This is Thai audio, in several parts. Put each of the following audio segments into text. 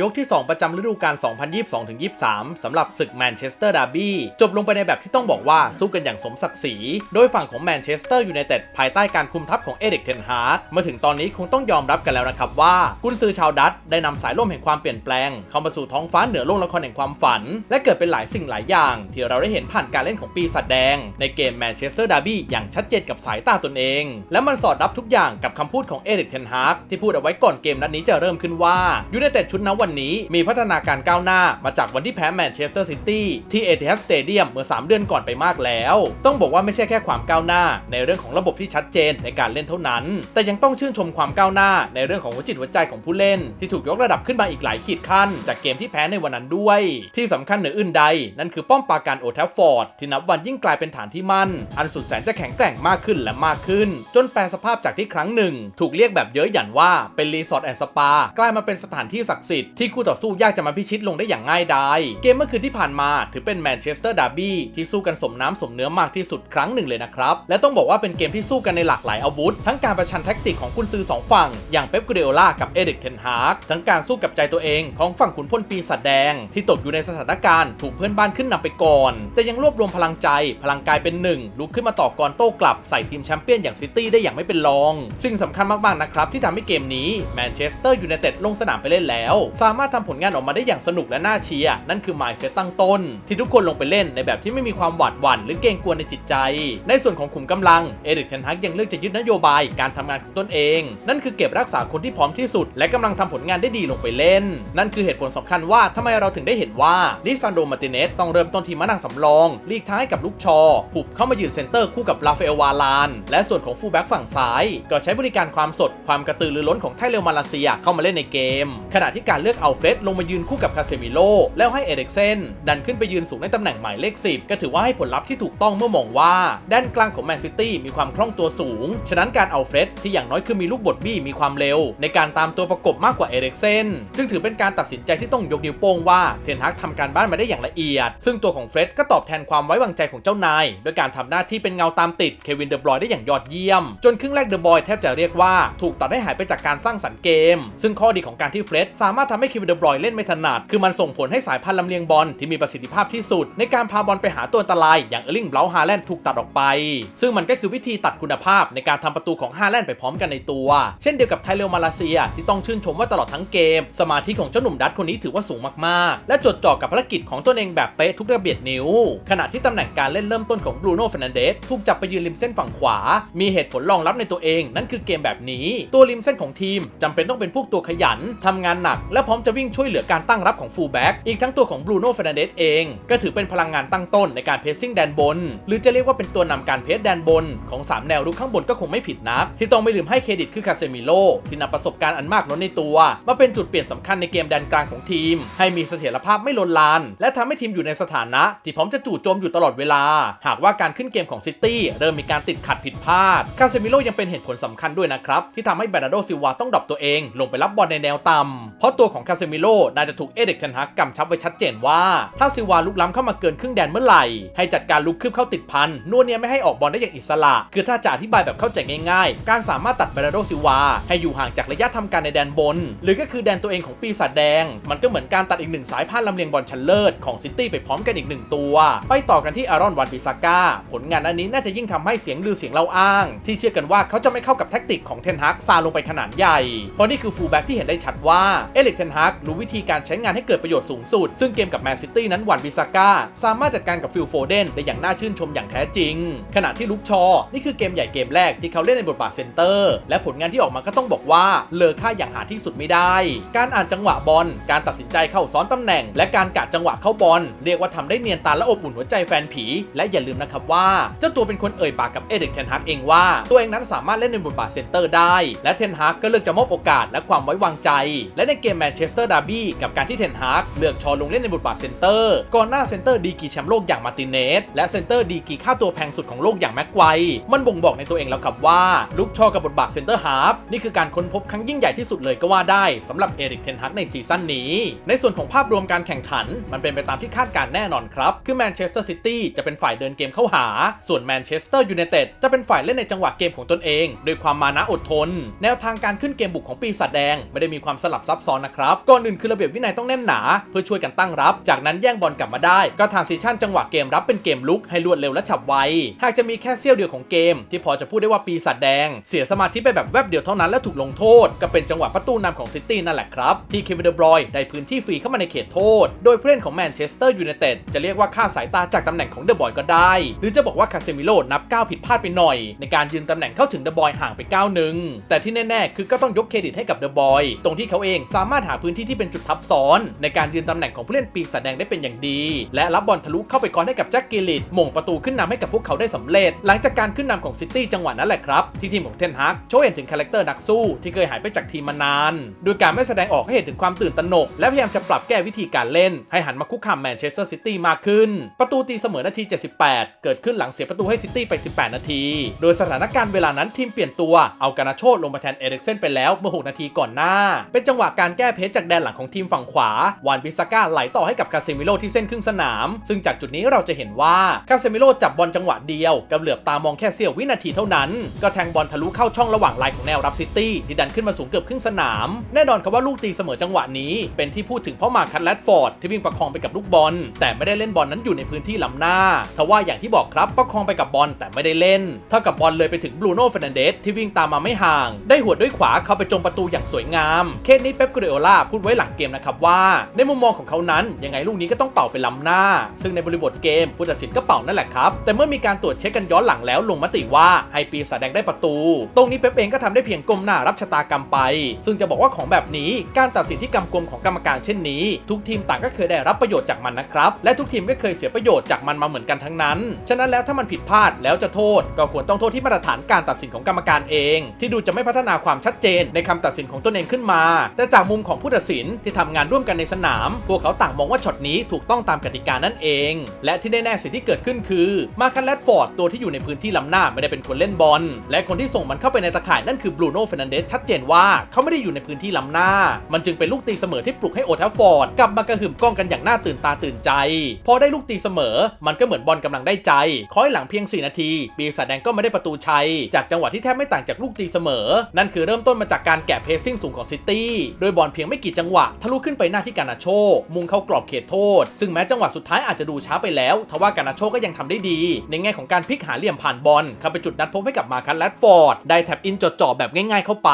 ยกที่ 2 ประจำฤดูกาล 2022-23 สำหรับศึกแมนเชสเตอร์ดาร์บี้จบลงไปในแบบที่ต้องบอกว่าสู้กันอย่างสมศักดิ์ศรี โดยฝั่งของแมนเชสเตอร์ยูไนเต็ดภายใต้การคุมทัพของเอริกเทนฮาร์กมาถึงตอนนี้คงต้องยอมรับกันแล้วนะครับว่า กุนซือชาวดัตช์ได้นำสายล่มแห่งความเปลี่ยนแปลง เข้ามาสู่ท้องฟ้าเหนือโลกละครแห่งความฝัน และเกิดเป็นหลายสิ่งหลายอย่าง ที่เราได้เห็นผ่านการเล่นของปีศาจแดง ในเกมแมนเชสเตอร์ดาร์บี้อย่างชัดเจนกับสายตาตนเอง และมันสอดรับทุกอย่างกับคำพูดของเอริกเทนฮาร์กที่พูดเอาไว้ก่อนเกมนัดนี้จะเริ่มขึ้นว่ายูไนเต็ดชุดนั้นวันนี้มีพัฒนาการก้าวหน้ามาจากวันที่แพ้แมนเชสเตอร์ซิตี้ที่เอทิฮัดสเตเดียมเมื่อ 3 เดือนก่อนไปมากแล้ว ต้องบอกว่าไม่ใช่แค่ความก้าวหน้า ในเรื่องของระบบที่ชัดเจนในการเล่นเท่านั้น แต่ยังต้องชื่นชมความก้าวหน้าในเรื่องของหัวจิตหัวใจของผู้เล่น ที่ถูกยกระดับขึ้นมาอีกหลายขีดขั้น จากเกมที่แพ้ในวันนั้นด้วย ที่สำคัญเหนืออื่นใด นั่นคือป้อมปราการโอทัฟฟอร์ดที่นับวันยิ่งกลายเป็นฐานที่มั่น อันสุดแสนจะแข็งแกร่งมากขึ้นและมากขึ้น จนแปลสภาพจากที่ครั้งหนึ่ง ถูกเรียกแบบเย้ยหยันว่าเป็นรีสอร์ทแอนด์สปากลายมาเป็นสถานที่ศักดิ์สิทธิ์ที่คู่ต่อสู้ยากจะมาพิชิตลงได้อย่างง่ายดายเกมเมื่อคืนที่ผ่านมาถือเป็นแมนเชสเตอร์ดาร์บี้ที่สู้กันสมน้ำสมเนื้อมากที่สุดครั้งหนึ่งเลยนะครับและต้องบอกว่าเป็นเกมที่สู้กันในหลากหลายอาวุธ ทั้งการประชันแท็กติกของกุนซือสองฝั่งอย่างเป๊ปกูเดโอล่ากับเอริกเทนฮาร์กทั้งการสู้กับใจตัวเองของฝั่งขุนพลปีศาจแดง ที่ตกอยู่ในสถานการณ์ถูกเพื่อนบ้านขึ้นนำไปก่อน แต่ยังรวบรวมพลังใจ พลังกายเป็นหนึ่งลุกขึ้นมาต่อกรโต้กลับใส่ทีมแชมเปี้ยนอย่างซิตี้ได้อย่างไม่เป็นรองสิ่งสำคัญมากๆนะครับที่ทำให้เกมนี้แมนเชสเตอร์ยูไนเต็ดลงสนามไปเล่นแล้วสามารถทำผลงานออกมาได้อย่างสนุกและน่าเชียร์นั่นคือหมายเซตตั้งต้น ที่ทุกคนลงไปเล่นในแบบที่ไม่มีความหวาดหวั่นหรือเกรงกลัวในจิตใจ ในส่วนของขุมกำลังเอริกเทนฮักยังเลือกจะยึดนโยบายการทำงานของตนเอง นั่นคือเก็บรักษาคนที่พร้อมที่สุด และกำลังทำผลงานได้ดีลงไปเล่น นั่นคือเหตุผลสำคัญว่าทำไมเราถึงได้เห็นว่าลิซานโดมาติเนสต้องเริ่มต้นทีมมานั่งสำรองลีกท้ายกับลูกชอผูกเข้ามายืนเซนเตอร์คู่กับลาเฟลวาลาน และส่วนของฟูลแบ็กฝั่งซ้าย ก็ใช้บริการความสดความกระตือรือร้นของไทเลอร์มาลาเซียเข้ามาเล่นในเกม ขณะที่การเลือกเอาเฟสลงมายืนคู่กับคาเซมิโลแล้วให้เอเร็กเซนดันขึ้นไปยืนสูงในตำแหน่งหมายเลข 10 ก็ถือว่าให้ผลลัพธ์ที่ถูกต้องเมื่อมองว่า ด้านกลางของแมนซิตี้มีความคล่องตัวสูง ฉะนั้นการเอาเฟสที่อย่างน้อยคือมีลูกบดบี้มีความเร็ว ในการตามตัวประกบมากกว่าเอเร็กเซนจึงถือเป็นการตัดสินใจที่ต้องยกนิ้วโป้งว่าเทนฮักทำการบ้านมาได้อย่างละเอียด ซึ่งตัวของเฟร็ดก็ตอบแทนความไว้วางใจของเจ้านายด้วยการทำหน้าที่เป็นเงาตามติดเควินเดอบรอยได้อย่างยอดเยี่ยม จนครึ่งแรกเดอะบอยแทบจะเรียกว่าถูกตัดให้หายไปจากการสร้างสรรค์เกม ซึ่งข้อดีของการที่เฟรดสามารถทำให้ควินเดอบรอยเล่นไม่ถนัด คือมันส่งผลให้สายพันธุ์ลำเลียงบอลที่มีประสิทธิภาพที่สุด ในการพาบอลไปหาตัวอันตราย อย่างเออร์ลิงเบลฮาแลนด์ถูกตัดออกไป ซึ่งมันก็คือวิธีตัดคุณภาพในการทำประตูของฮาแลนด์ไปพร้อมกันในตัว เช่นเดียวกับไทเลอมาเลเซีย ที่ต้องชื่นชมว่าตลอดทั้งเกม สมาธิของเจ้าหนุ่มดัตคนนี้ถือว่าสูงมากๆ และจดจ่อกับภารกิจของตนเองแบบเป๊ะทุกระเบียดนิ้ว ขณะที่ตำแหน่งการเล่นเริ่มต้นของบรูโน่เฟรนันเดสถูกจับไปยืนริมเส้นฝั่งขวา มีเหตุผลรองรับในตัวเอง นั่นคือเกมแบบนี้ ตัวริมเส้นของทีมจำเป็นต้องเป็นพวกตัวขยันทำงานหนักและพร้อมจะวิ่งช่วยเหลือการตั้งรับของฟูลแบ็กอีกทั้งตัวของบรูโน่เฟรนันเดสเอง ก็ถือเป็นพลังงานตั้งต้นในการเพสซิ่งแดนบน หรือจะเรียกว่าเป็นตัวนำการเพสแดนบน ของ 3 แนวรุกข้างบนก็คงไม่ผิดนัก ที่ต้องไม่ลืมให้เครดิตคือคาเซมิโลที่นำประสบการณ์อันมากล้นในตัว มาเป็นจุดเปลี่ยนสำคัญในเกมแดนกลางของทีม ให้มีเสถียรภาพไม่ลนลาน และทำให้ทีมอยู่ในสถานะ ที่พร้อมจะจู่โจมอยู่ตลอดเวลา หากว่าการขึ้นเกมของซิตี้เริ่มมีการติดขัดผิดพลาดคาเซมิโลยังเป็นเหตุผลสำคัญด้วยนะครับที่ทำให้แบรนาโดซิวาต้องดรอปตัวเอง ลงไปรับบอลในแนวต่ำเพราะตัวของคาเซมิโลน่าจะถูกเอเด็กเทนฮักกำชับไว้ชัดเจนว่า ถ้าซิวาลุกล้ำเข้ามาเกินครึ่งแดนเมื่อไหร่ ให้จัดการลุกคืบเข้าติดพันนวเนียไม่ให้ออกบอลได้อย่างอิสระ คือถ้าจะอธิบายแบบเข้าใจง่ายๆ การสามารถตัดเบรโดซิวาให้อยู่ห่างจากระยะทำการในแดนบน หรือก็คือแดนตัวเองของปีศาจแดง มันก็เหมือนการตัดอีกหนึ่งสายพานลำเลียงบอลชั้นเลิศของซิตี้ไปพร้อมกันอีกหนึ่งตัว ไปต่อกันที่อารอนวันปิซาก้าผลงานอันนี้น่าจะยิ่งทำให้เสียงลือเสียงเล่าอ้าง ที่เชื่อกันว่าเขาจะไม่เข้ากับแท็กติกของเทนฮักซาลงไปขนาดใหญ่เพราะนี่คือฟูลแบ็กที่เห็นได้ชัดว่าเอลิกเทนฮักรู้วิธีการใช้งานให้เกิดประโยชน์สูงสุด ซึ่งเกมกับแมนซิตี้นั้นวันปิซาก้าสามารถจัดการกับฟิลโฟเดนได้อย่างน่าชื่นชมอย่างแท้จริง ขณะที่ลุกชอ นี่คือเกมใหญ่เกมแรกที่เขาเล่นในบทบาทเซนเตอร์ และผลงานที่ออกมาก็ต้องบอกว่าเลอค่าอย่างหาที่สุดไม่ได้ การอ่านจังหวะบอล การตัดสินใจเข้าซ้อนตำแหน่ง และการกะจังหวะเข้าบอล เรียกว่าทำได้เนียนตาและอบอุ่นหัวใจแฟนผี และอย่าลืมนะครับว่าเจ้าตัวเป็นคนเอ่ยปากกับเอเด็กเทนฮากเองว่า ตัวเองนั้นสามารถเล่นในบทบาทเซนเตอร์ได้ และเทนฮากก็เลือกจะมอบโอกาสและความไว้วางใจ และในเกมแมนเชชสเตอร์ดาร์บี้กับการที่เทนฮากเลือกชอลงเล่นในบทบาทเซนเตอร์ก่อนหน้าเซนเตอร์ดีกีแชมป์โลกอย่างมาร์ติเนสและเซนเตอร์ดีกีค่าตัวแพงสุดของโลกอย่างแม็กไกวมันบ่งบอกในตัวเองแล้วครับว่าลุกชอกับบทบาทเซนเตอร์ฮาร์ฟนี่คือการค้นพบครั้งยิ่งใหญ่ที่สุดเลยก็ว่าได้สำหรับเอริกเทนฮักในซีซั่นนี้ ในส่วนของภาพรวมการแข่งขัน มันเป็นไปตามที่คาดการแน่นอนครับ คือแมนเชสเตอร์ซิตี้จะเป็นฝ่ายเดินเกมเข้าหา ส่วนแมนเชสเตอร์ยูไนเต็ดจะเป็นฝ่ายเล่นในจังหวะเกมของตนเอง โดยความมานะอดทน แนวทางการขึ้นเกมบุกของปีศาจแดงไม่ได้มีความสลับซับซ้อนนะครับครับก่อนอื่นคือระเบียบวินัยต้องแน่นหนา เพื่อช่วยกันตั้งรับ จากนั้นแย่งบอลกลับมาได้ ก็ทางซีชั่นจังหวะเกมรับเป็นเกมลุกให้รวดเร็วและฉับไว หากจะมีแค่เสี้ยวเดียวของเกม ที่พอจะพูดได้ว่าปีศาจแดง เสียสมาธิไปแบบแวบเดียวเท่านั้นแล้วถูกลงโทษ ก็เป็นจังหวะประตูนำของซิตี้นั่นแหละครับที่เควินเดอบรอยได้พื้นที่ฟรีเข้ามาในเขตโทษ โดยผู้เล่นของแมนเชสเตอร์ยูไนเต็ดจะเรียกว่าค่าสายตาจากตำแหน่งของเดอะบอยก็ได้ หรือจะบอกว่าคาเซมิโลนับก้าวผิดพลาดไปหน่อย ในการยืนตำแหน่งเข้าถึงเดอะบอยห่างไปก้าวหนึ่งแต่ที่แน่ๆคือก็ต้องยกเครดิตให้กับเดอะบอยตรงที่เขาเองสามารถหาพื้นที่ที่เป็นจุดทับซ้อน ในการยืนตำแหน่งของผู้เล่นปีศาจแดงได้เป็นอย่างดี และรับบอลทะลุเข้าไปกอนให้กับแจ็คกิลิตม่งประตูขึ้นนำให้กับพวกเขาได้สำเร็จ หลังจากการขึ้นนำของซิตี้จังหวะนั้นแหละครับ ที่ทีมของเทนฮากโชว์เห็นถึงคาแรคเตอร์นักสู้ที่เคยหายไปจากทีมมานานโดยการไม่แสดงออกให้เห็นถึงความตื่นตระหนก และพยายามจะปรับแก้วิธีการเล่น ให้หันมาคุกคามแมนเชสเตอร์ซิตี้มากขึ้น ประตูตีเสมอนาที 78 เกิดขึ้นหลังเสียประตูให้ซิตี้ไป 18 นาที โดยสถานการณ์เวลานั้นทีมเปลี่ยนตัวเอากานาโชลงมาแทนเอริกเซนไปแล้วเมื่อ 6 นาทีก่อนหน้า เป็นจังหวะการแก้เพจจากแดนหลังของทีมฝั่งขวา วานบิสก้าไหลต่อให้กับคาเซมิโลที่เส้นครึ่งสนาม ซึ่งจากจุดนี้เราจะเห็นว่าคาเซมิโลจับบอลจังหวะเดียวกับเหลือบตามองแค่เสี้ยววินาทีเท่านั้น ก็แทงบอลทะลุเข้าช่องระหว่างลายของแนวรับซิตี้ที่ดันขึ้นมาสูงเกือบครึ่งสนาม แน่นอนครับว่าลูกตีเสมอจังหวะนี้ เป็นที่พูดถึงเพราะมาคัตแรดฟอร์ดที่วิ่งประคองไปกับลูกบอล แต่ไม่ได้เล่นบอลนั้นอยู่ในพื้นที่ล้ำหน้าทว่าอย่างที่บอกครับประคองไปกับบอลแต่ไม่ได้เล่น เท่ากับบอลเลยไปถึงบรูโน่เฟรนันเดสที่วิ่งตามมาไม่ห่าง ได้หัวด้วยขวาเข้าไปจงประตูอย่างสวยงาม เคสนี้เป๊ปกเดโอลาพูดไว้หลังเกมนะครับว่า ในมุมมองของเขานั้น ยังไงลูกนี้ก็ต้องเป่าไปล้ำหน้า ซึ่งในบริบทเกมผู้ตัดสินก็เป่านั่นแหละครับ แต่เมื่อมีการตรวจเช็คกันย้อนหลังแล้วลงมติว่าให้ปีศาจแดงได้ประตู ตรงนี้เป๊ปเองก็ทำได้เพียงก้มหน้ารับชะตากรรมไป ซึ่งจะบอกว่าของแบบนี้การตัดสินที่กำกวมของกรรมการเช่นนี้ ทุกทีมต่างก็เคยได้รับประโยชน์จากมันนะครับและทุกทีมก็เคยเสียประโยชน์จากมันมาเหมือนกันทั้งนั้น ฉะนั้นแล้วถ้ามันผิดพลาดแล้วจะโทษ ก็ควรต้องโทษที่มาตรฐานการตัดสินของกรรมการเอง ที่ดูจะไม่พัฒนาความชัดเจนในคำตัดสินของตนเองขึ้นมา แต่จากมุมของผู้ตัดสินที่ทำงานร่วมกันในสนาม พวกเขาต่างมองว่าช็อตนี้ถูกต้องตามกติกานั่นเอง และที่แน่ๆสิ่งที่เกิดขึ้นคือ มาคันแรดฟอร์ดตัวที่อยู่ในพื้นที่ล้ำหน้าไม่ได้เป็นคนเล่นบอล และคนที่ส่งมันเข้าไปในตะข่ายนั่นคือบรูโน่เฟรนันเดสชัดเจนว่าเขาไม่ได้อยู่ในพื้นที่ล้ำหน้า มันจึงเป็นลูกตีเสมอที่ปลุกให้โอทัฟฟอร์ดกลับมากระหึ่มกล้องกันอย่างน่าตื่นตาตื่นใจ พอได้ลูกตีเสมอ มันก็เหมือนบอลกำลังได้ใจคอยหลังเพียง 4 นาที ปีศาจแดงก็ไม่ได้ประตูชัย จากจังหวะที่แทบไม่ต่างจากลูกตีเสมอ นั่นคือเริ่มต้นมาจากการแกะเพซซิ่งสูงของซิตี้โดยบอลเพียงไม่กี่จังหวะทะลุขึ้นไปหน้าที่กานาโชมุ่งเข้ากรอบเขตโทษ ซึ่งแม้จังหวะสุดท้ายอาจจะดูช้าไปแล้วทว่ากานาโชก็ยังทำได้ดี ในแง่ของการพลิกหาเหลี่ยมผ่านบอลเข้าไปจุดนัดพบให้กับมาคันแรดฟอร์ดได้แท็บอินจดจ่อแบบง่ายๆเข้าไป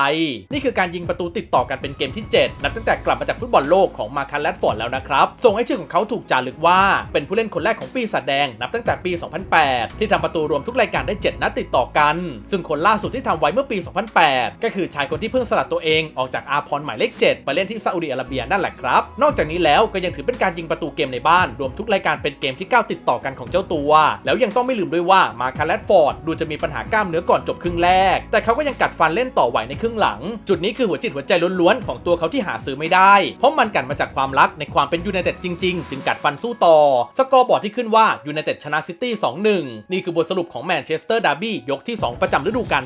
นี่คือการยิงประตูติดต่อกันเป็นเกมที่ 7 นับตั้งแต่กลับมาจากฟุตบอลโลกของมาคันแรดฟอร์ดแล้วนะครับส่งให้ชื่อของเขาถูกจารึกว่า เป็นผู้เล่นคนแรกของปีศาจแดงนับตั้งแต่ปี 2008 ที่ทำประตูรวมทุกรายการได้ 7 นัดติดต่อกัน ซึ่งคนล่าสุดที่ทำไว้เมื่อปี 2008 ก็คือชายคนที่เพิ่งสลัดตัวเองออกจากอาพรหมายเลข 7 ไปเล่นที่ซาอุดิอาระเบียนั่นแหละครับ นอกจากนี้แล้วก็ยังถือเป็นการยิงประตูเกมในบ้าน รวมทุกรายการเป็นเกมที่ 9 ติดต่อกันของเจ้าตัว แล้วยังต้องไม่ลืมด้วยว่ามาคาร์ลฟอร์ดดูจะมีปัญหากล้ามเนื้อก่อนจบครึ่งแรก แต่เขาก็ยังกัดฟันเล่นต่อไหวในครึ่งหลัง จุดนี้คือหัวจิตหัวใจล้วนๆของตัวเขาที่หาซื้อไม่ได้ เพราะมันกันมาจากความรักในความเป็นยูไนเต็ดจริงๆ จึงกัดฟันสู้ต่อ สกอร์บอร์ดที่ขึ้นว่ายูไนเต็ดชนะซิตี้ 2-1 นี่คือบทสรุปของแมนเชสเตอร์ดาร์บี้ยกที่ 2 ประจำฤดูกาล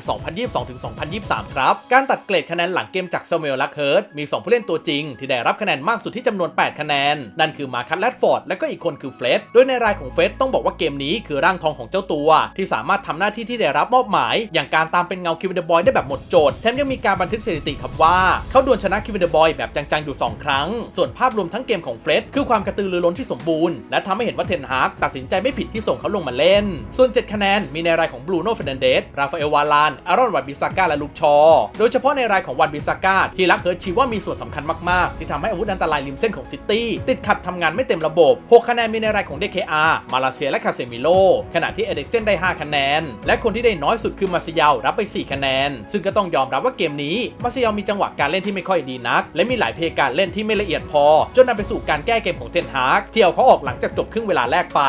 2022-2023 ครับ การตัดเกรดคะแนนหลังเกมจากซามูเอลลักเฮิร์ตมี 2 ผู้เล่นตัวจริง ที่ได้รับคะแนนมากสุดที่จำนวน 8 คะแนน นั่นคือมาคัตแรดฟอร์ดและก็อีกคนคือเฟรดโดยในรายของเฟรดต้องบอกว่าเกมนี้คือร่างทองของเจ้าตัว ที่สามารถทำหน้าที่ที่ได้รับมอบหมาย อย่างการตามเป็นเงาคิวเดอร์บอยได้แบบหมดโจทย์แถมยังมีการบันทึกสถิติครับว่าเขาดวลชนะคิวเดอร์บอยแบบจังๆอยู่ 2 ครั้ง ส่วนภาพรวมทั้งเกมของเฟรดคือความกระตือรือร้นที่สมบูรณ์และทำให้เห็นว่าเทนฮากตัดสินใจไม่ผิดที่ส่งเขาลงมาเล่น ส่วน 7 คะแนนมีในรายของบรูโน่เฟรนเดส ราฟาเอลวาลานอารอนวัตบิซาก้าและลูกชอ โดยเฉพาะในรายของวันบิซาก้าที่รักเฮิร์ชีว่ามีส่วนสำคัญมากๆ ที่ทำให้อาวุธอันตรายริมเส้นของซิตี้ติดขัดทำงานไม่เต็มระบบ 6 คะแนนมีในรายของ DKR มาลาเซียและคาเซมิโล ขณะที่เอเด็กเซนได้ 5 คะแนน และคนที่ได้น้อยสุดคือมาซิยารับไป 4 คะแนน ซึ่งก็ต้องยอมรับว่าเกมนี้มาซิยามีจังหวะการเล่นที่ไม่ค่อยดีนัก และมีหลายเพการเล่นที่ไม่ละเอียดพอ จนนำไปสู่การแก้เกมของเทนฮากที่เอาเขาออกหลังจากจบครึ่งเวลาแรกไป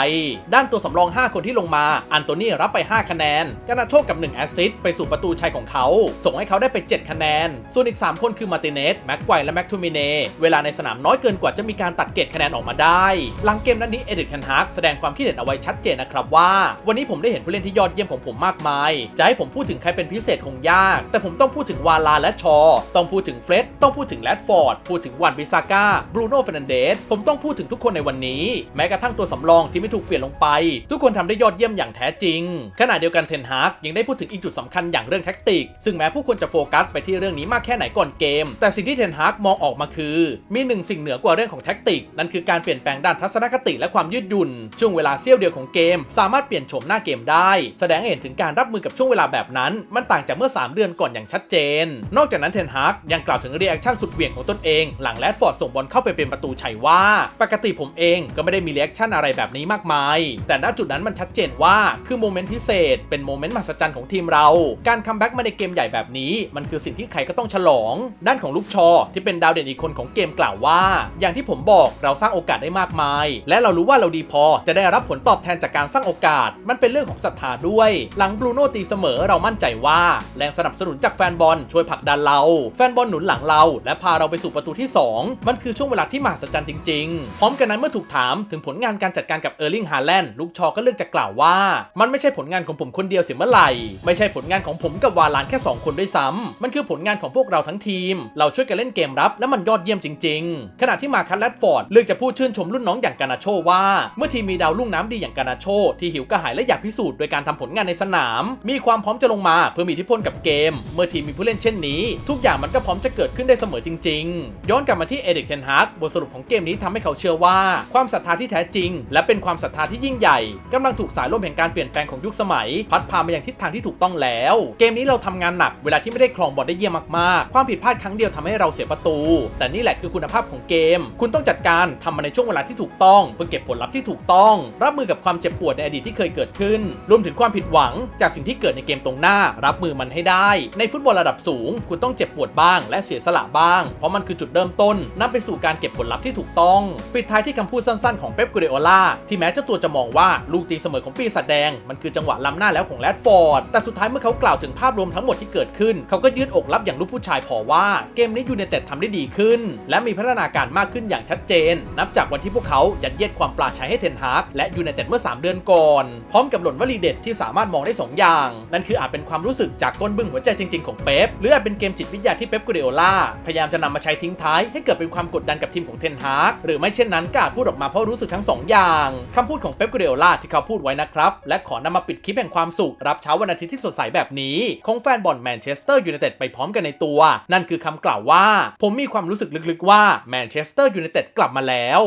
ด้านตัวสำรอง 5 คนที่ลงมาอันโตนี่รับไป 5 คะแนนกานาโชกับ 1 แอสซิสต์ไปสู่ประตูชัยของเขา ส่งให้เขาได้ไป 7 คะแนน ส่วนอีก 3 คนคือมาติเนสแม็กไกวและแม็กทูมิเนเวลาในสนามน้อยเกินกว่าจะมีการตัดเกรดคะแนนออกมาได้ หลังเกมนั้นนี้เอเดริกเทนฮากแสดงความคิดเห็นเอาไว้ชัดเจนนะครับว่า วันนี้ผมได้เห็นผู้เล่นที่ยอดเยี่ยมของผมมากมาย จะให้ผมพูดถึงใครเป็นพิเศษคงยาก แต่ผมต้องพูดถึงวาลาและชอ ต้องพูดถึงเฟร็ดต้องพูดถึงแรดฟอร์ดพูดถึงวันบิซาก้าบรูโน่เฟรนันเดสผมต้องพูดถึงทุกคนในวันนี้ แม้กระทั่งตัวสำรองที่ไม่ถูกเปลี่ยนลงไป ทุกคนทำได้ยอดเยี่ยมอย่างแท้จริงขณะเดียวกันเทนฮากยังได้พูดถึงอีกจุดสำคัญอย่างเรื่องแท็กติก ซึ่งแม้ผู้คนจะโฟกัสไปที่เรื่องนี้มากแค่ไหนก่อนเกม แต่สิ่งที่เทนฮากมองออกมาคือ มีหนึ่งสิ่งเหนือกว่าเรื่องของแท็กติก นั่นคือการเปลี่ยนแปลงด้านทัศนคติและความยืดหยุ่น ช่วงเวลาเสี้ยวเดียวของเกม สามารถเปลี่ยนโฉมหน้าเกมได้ แสดงให้เห็นถึงการรับมือกับช่วงเวลาแบบนั้น มันต่างจากเมื่อ 3 เดือนก่อนอย่างชัดเจน นอกจากนั้นเทนฮากยังกล่าวถึงเรีแอคชั่นสุดเหวี่ยงของตนเอง หลังแรดฟอร์ดส่งบอลเข้าไปเป็นประตูชัยว่า ปกติผมเองก็ไม่ได้มีเรีแอคชั่นอะไรแบบนี้มากมาย แต่ณจุดนั้นมันชัดเจนว่าคือโมเมนต์พิเศษ เป็นโมเมนต์มหัศจรรย์ของทีมเรา การคัมแบ็กมาในเกมใหญ่แบบนี้ มันคือสิ่งที่ใครก็ต้องฉลอง ด้านของลูกชอที่เป็นดาวเด่นอีกคนของเกมกล่าวว่า อย่างที่ผมบอกเราสร้างโอกาสได้มากมาย และเรารู้ว่าเราดีพอจะได้รับผลตอบแทนจากการสร้างโอกาส มันเป็นเรื่องของศรัทธาด้วย หลังบรูโน่ตีเสมอเรามั่นใจว่า แรงสนับสนุนจากแฟนบอลช่วยผลักดันเรา แฟนบอลหนุนหลังเรา และพาเราไปสู่ประตูที่ 2 มันคือช่วงเวลาที่มหัศจรรย์จริง ๆ พร้อมกันนั้นเมื่อถูกถามถึงผลงานการจัดการกับเออร์ลิงฮาแลนด์ลูกชอก็เลือกจะกล่าวว่า มันไม่ใช่ผลงานของผมคนเดียวเสียเมื่อไหร่ไม่ใช่ผลงานของผมกับวาลานแค่ 2 คนด้วยซ้ำมันคือผลงานของพวกเราทั้งทีม เราช่วยกันเล่นเกมรับและมันยอดเยี่ยมจริง ๆ ขณะที่มาคัตแรดฟอร์ดเลือกจะพูดชื่นชมรุ่นน้องอย่างกานาโชว่า เมื่อทีมมีดาวรุ่งน้ำดีอย่างกานาโชที่หิวกระหายและอยากพิสูจน์โดยการทำผลงานในสนาม มีความพร้อมจะลงมาเพื่อมีอิทธิพลกับเกม เมื่อทีมมีผู้เล่นเช่นนี้ ทุกอย่างมันก็พร้อมจะเกิดขึ้นได้เสมอจริง ๆ ย้อนกลับมาที่เอริกเทนฮาร์กบทสรุปของเกมนี้ทำให้เขาเชื่อว่า ความศรัทธาที่แท้จริง และเป็นความศรัทธาที่ยิ่งใหญ่กำลังถูกสายลมแห่งการเปลี่ยนแปลงของยุคสมัย พัดพามาอย่างทิศทางที่ถูกต้องแล้ว เกมนี้เราทำงานหนักเวลาที่ไม่ได้ครองบอลได้เยี่ยมมากๆ ความผิดพลาดครั้งเดียวทำให้เราเสียประตูแต่นี่แหละคือคุณภาพของเกม คุณต้องจัดการทำมันในช่วงเวลาที่ถูกต้อง เพื่อเก็บผลลัพธ์ที่ถูกต้อง รับมือกับความเจ็บปวดในอดีตที่เคยเกิดขึ้น รวมถึงความผิดหวัง จากสิ่งที่เกิดในเกมตรงหน้า รับมือมันให้ได้ ในฟุตบอลระดับสูง คุณต้องเจ็บปวดบ้าง และเสียสละบ้าง เพราะมันคือจุดเริ่มต้นนำไปสู่การเก็บผลลัพธ์ที่ถูกต้อง ปิดท้ายที่คำพูดสั้นๆของเป๊ปกูเรโอล่าที่แม้เจ้าตัวจะมองว่าลูกตีเสมอของปีศาจแดง มันคือจังหวะล้ำหน้าแล้วของแรดฟอร์ดแต่สุดท้ายเมื่อเขากล่าวถึงภาพรวมทั้งหมดที่เกิดขึ้น เขาก็ยืดอกรับอย่างลูกผู้ชายพอว่าเกมนี้ยูไนเต็ดทำได้ดีขึ้น และมีพัฒนาการมากขึ้นอย่างชัดเจน นับจากวันที่พวกเขายัดเยียดความปราชัยให้เทนฮากและยูไนเต็ดเมื่อ 3 เดือนก่อน พร้อมกับหล่นวลีเด็ดที่สามารถมองได้ 2 อย่าง นั่นคืออาจเป็นความรู้สึกจากก้นบึ้งหัวใจจริง ๆของเป๊ปหรืออาจเป็นเกมจิตวิทยาที่เป๊ปกูเรโอล่าพยายามจะนำมาใช้ทิ้งท้ายให้เกิดเป็นความกดดันกับทีมของเทนฮากหรือไม่เช่นนั้นก็อาจพูดออกมาเพราะรู้สึกทั้งสองอย่างคำพูดของเป๊ปกูเรโอล่าที่เขาพูดไว้นะครับและขอนำมาปิดคลิปแห่งความสุขรับเช้าวันอาทิตย์ที่สดใสแบบนี้ของแฟนบอลแมนเชสเตอร์ยูไนเต็ดไปพร้อมกันในตัว นั่นคือคำกล่าวว่าผมมีความรู้สึกลึกๆว่าแมนเชสเตอร์ยูไนเต็ดกลับมาแล้ว